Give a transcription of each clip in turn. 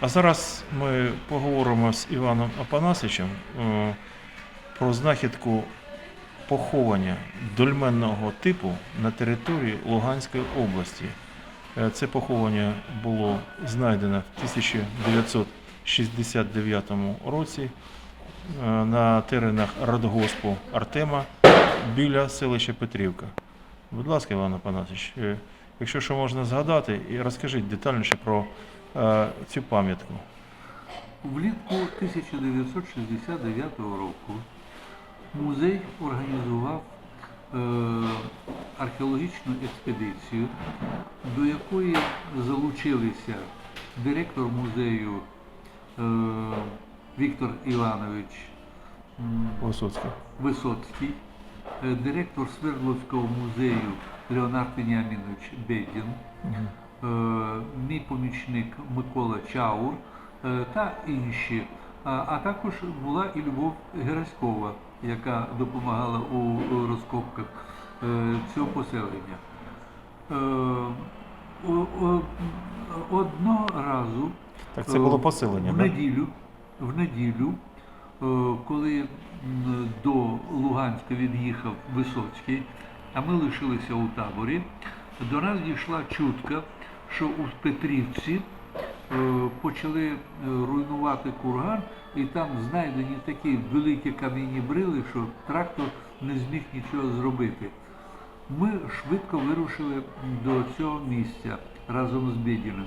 А зараз ми поговоримо з Іваном Апанасичем е, про знахідку поховання дольменного типу на території Луганської області. Е, Це поховання було знайдено в 1969 році е, на теренах радгоспу Артема біля селища Петрівка. Будь ласка, Іван Апанасович, е, якщо що можна згадати, і розкажіть детальніше про цю пам'ятку. Влітку 1969 року музей організував е, археологічну експедицію, до якої залучилися директор музею е, Віктор Іванович Висоцький. Висоцький, е, директор Свердловського музею Леонард Веніамінович Бедін, е, мій помічник Микола Чаур е, та інші. А, також була і Любов Гераськова, яка допомагала у, розкопках е, цього поселення. Е, Одного разу Так це було поселення, в неділю, в неділю, е, коли до Луганська від'їхав Висоцький, а ми лишилися у таборі, до нас дійшла чутка, що у Петрівці е, почали е, руйнувати курган, і там знайдені такі великі кам'яні брили, що трактор не зміг нічого зробити. Ми швидко вирушили до цього місця разом з Бєдіним.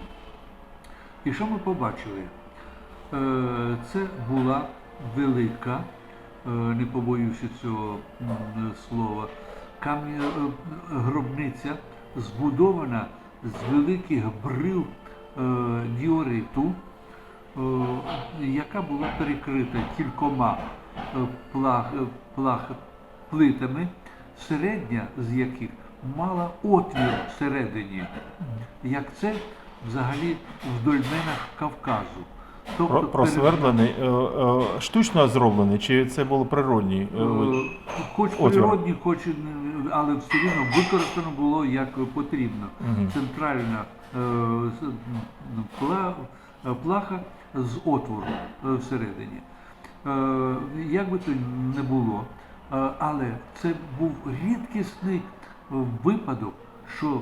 І що ми побачили? Е, Це була велика, не побоюся цього слова, гробниця, збудована з великих брил е, діориту, е, яка була перекрита кількома е, плах, плах, плитами, середня з яких мала отвір всередині, як це взагалі в дольменах Кавказу. Тобто Про, перед- просвердлений, е, е, штучно зроблений, чи це було е, Е, Хоч природні, хоч але все рівно використано було як потрібно. Мгм. Центральна е, плаха з отвором всередині. Як би то не було, але це був рідкісний випадок, що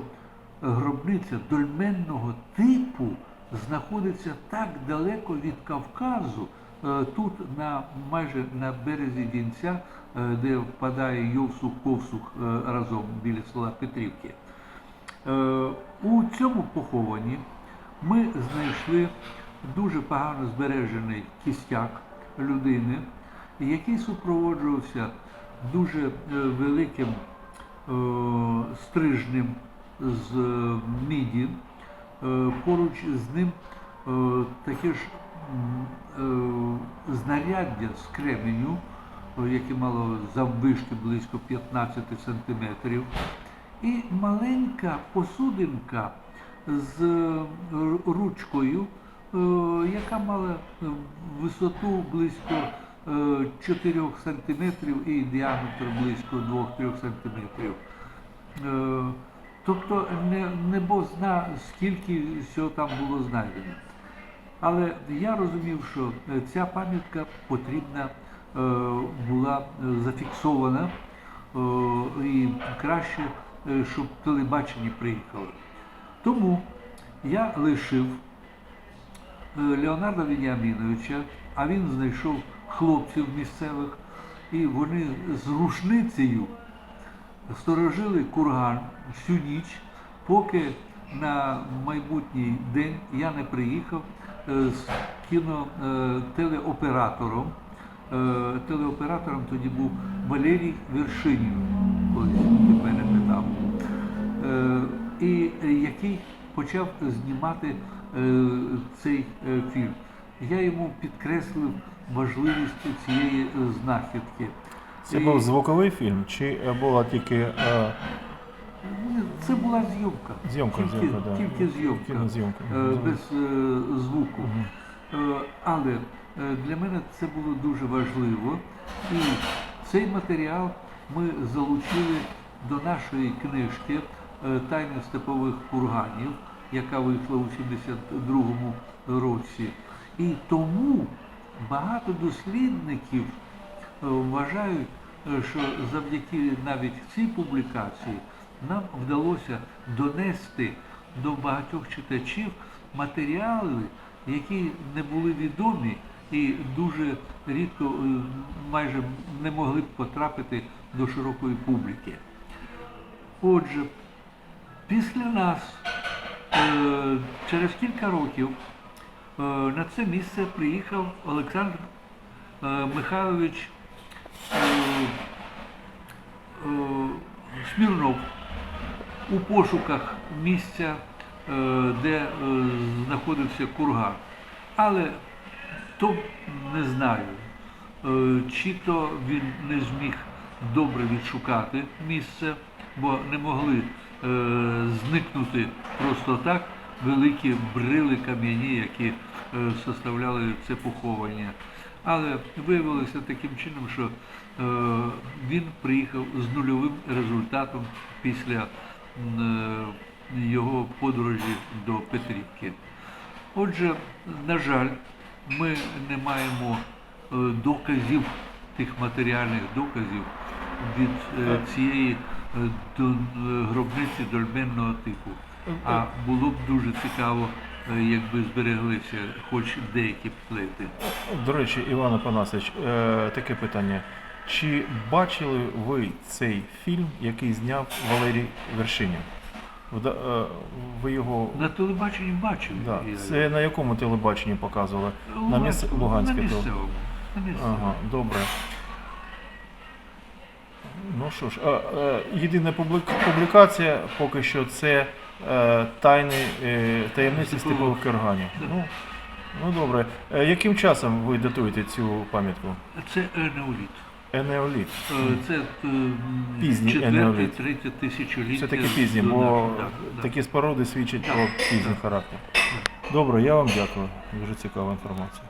гробниця дольменного типу знаходиться так далеко від Кавказу, е, тут на майже на березі Дінця, е, де впадає Йовсух Ковсух е, разом біля села Петрівки. У цьому похованні ми знайшли дуже погано збережений кістяк людини, який супроводжувався дуже великим стрижнем з міді. Е, Поруч з ним е, таке ж е, знаряддя з кременю, яке мало заввишки близько 15 сантиметрів, і маленька посудинка з ручкою, яка мала висоту близько е, 4 сантиметрів і діаметр близько 2-3 сантиметрів. Тобто не, не бо зна, скільки всього там було знайдено. Але я розумів, що е, ця пам'ятка потрібна е, була зафіксована е, і краще, щоб телебачення приїхало. Тому я лишив Леонарда Веніаміновича, а він знайшов хлопців місцевих, і вони з рушницею сторожили курган всю ніч, поки на майбутній день я не приїхав е, з кінотелеоператором. Телеоператором тоді був Валерій Вершинів, колись ти мене питав, Е, і е, який почав знімати е, цей е, фільм. Я йому підкреслив важливість цієї е, знахідки. Це І- був звуковий фільм, чи е, була тільки е, Це була зйомка. Зйомка, тільки, зйомка, да. тільки зйомка. Кінозйомка. Е, без е, звуку. Мгм. Е, але е, для мене це було дуже важливо. І цей матеріал ми залучили до нашої книжки е, Тайни степових курганів, яка вийшла у 72-му році. І тому багато дослідників вважають, е, що завдяки навіть цій публікації нам вдалося донести до багатьох читачів матеріали, які не були відомі і дуже рідко, е, майже не могли б потрапити до широкої публіки. Отже, після нас, е, через кілька років, е, на це місце приїхав Олександр е, Михайлович е, е, Смірнов у пошуках місця, е, де е, знаходився курган. Але то не знаю, е, чи то він не зміг добре відшукати місце, бо не могли е, зникнути просто так великі брили кам'яні, які е, составляли це поховання. Але виявилося таким чином, що е, він приїхав з нульовим результатом після е, його подорожі до Петрівки. Отже, на жаль, ми не маємо е, доказів, тих матеріальних доказів від цієї гробниці дольменного типу. А було б дуже цікаво, якби збереглися хоч деякі плити. До речі, Іван Апанасович, е, таке питання. Чи бачили ви цей фільм, який зняв Валерій Вершинін? Е, Ви його. На телебаченні бачив. Да. Це на якому телебаченні показували? У На місце Луганське. На місцевому. На місцевому. Ага, добре. Ну що ж, е, єдина публікація поки що це е, тайни е, таємниці Степових. кирганів. Да. Ну, ну добре. Е, яким часом ви датуєте цю пам'ятку? Це енеоліт. Енеоліт. Е, Це е, Пізній енеоліт. третє тисячоліття. Все таки пізні, бо такі споруди свідчать про пізній характер. Добре, я вам дякую. Дуже цікава інформація.